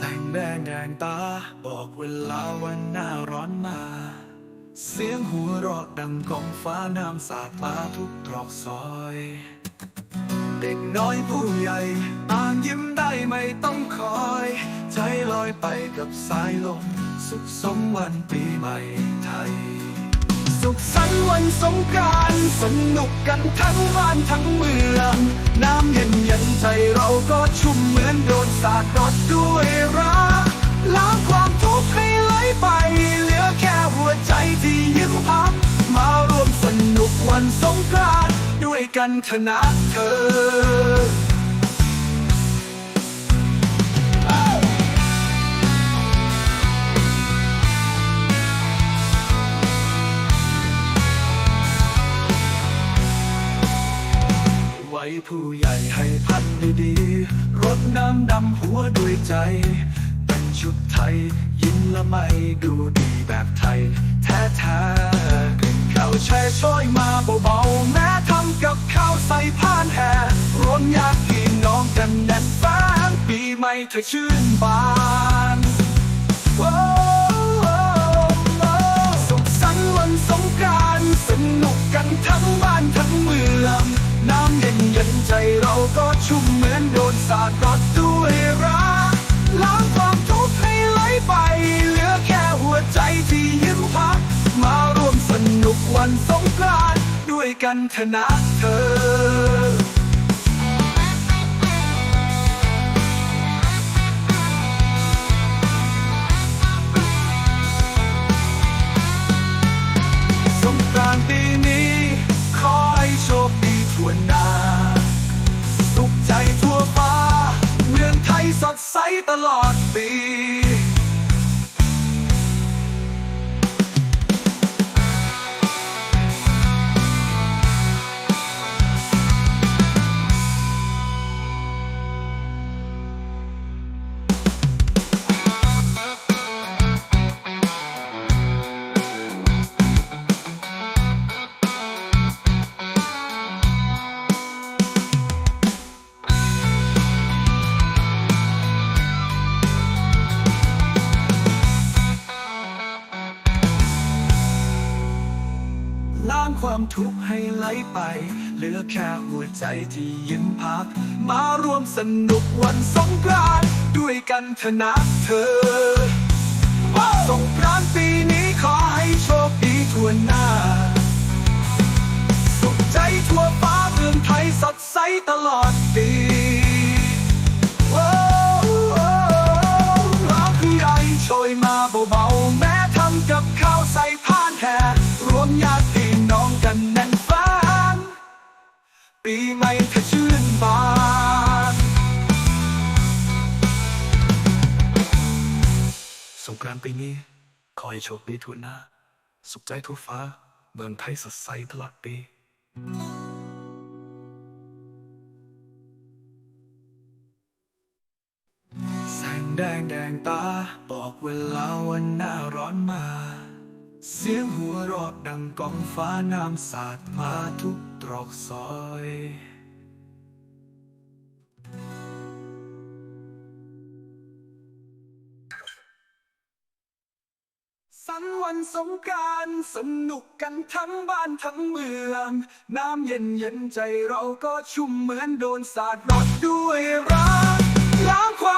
แสงแดงแดงตา บอกเวลาวันหน้าร้อนมา เสียงหัวเราะดังกองฟ้าน้ำสาดมาทุกตรอกซอย เด็กน้อยผู้ใหญ่ต่างยิ้มได้ไม่ต้องคอย ใจลอยไปกับสายลม สุขสมวันปีใหม่ไทย สุขสันต์วันสงกรานต์สนุกกันทั้งบ้านทั้งเมือง น้ำเย็นเย็นใจเราก็ชุ่มเหมือนโดนสาด งกรานต์ด้วยกันเถอะนะเธอไว้ผู้ใหญ่ให้พันดีๆรดน้ำดำหัวด้วยใจ เป็นชุดไทย ยิ้มละไม่ดูดีแบบไทย แท้ๆ แช่ช่อยมาเบาๆแม้ทำกับข้าวใส่ผ่านแห่รวมญาติพี่น้องกันแน่นแฟนปีใหม่เธอชื่นบานสุขสันต์วันสงกรานต์สนุกกันทั้งบ้านทั้งเมือง น้ำเย็นเย็นใจเราก็ชุ่มเหมือนโดนสาดรดด้วย กันเถอะนะเธอสงกรานต์ปีนี้ ขอให้โชคดีทั่วหน้า สุขใจทั่วฟ้า เมืองไทยสดใสตลอดปี ความทุกข์ให้ไหลไป เหลือแค่หัวใจที่ยิ้มพัก มาร่วมสนุกวันสงกรานต์ด้วยกันเถอะนะเธอสงกรานต์ปีนี้ขอให้โชคดีทั่วหน้า สุขใจทั่วฟ้าเมืองไทยสดใสตลอดปี ปีใหมเธอชื่นบานสงกรานต์ปีนี้ ขอให้โชคดีทั่วหน้า สุขใจทั่วฟ้า เมืองไทยสดใสตลอดปีแสงแดงแดงตา บอกเวลาวันหน้าร้อนมา เสียงหัวเรอดดังกองฟ้าน้ำสาดมาทุกตรอกซอย สันวันสงการสนุกกันทั้งบ้านทั้งเมือง น้ำเย็นเย็นใจเราก็ชุ่มเหมือนโดนสาดรดด้วยรักล้างความ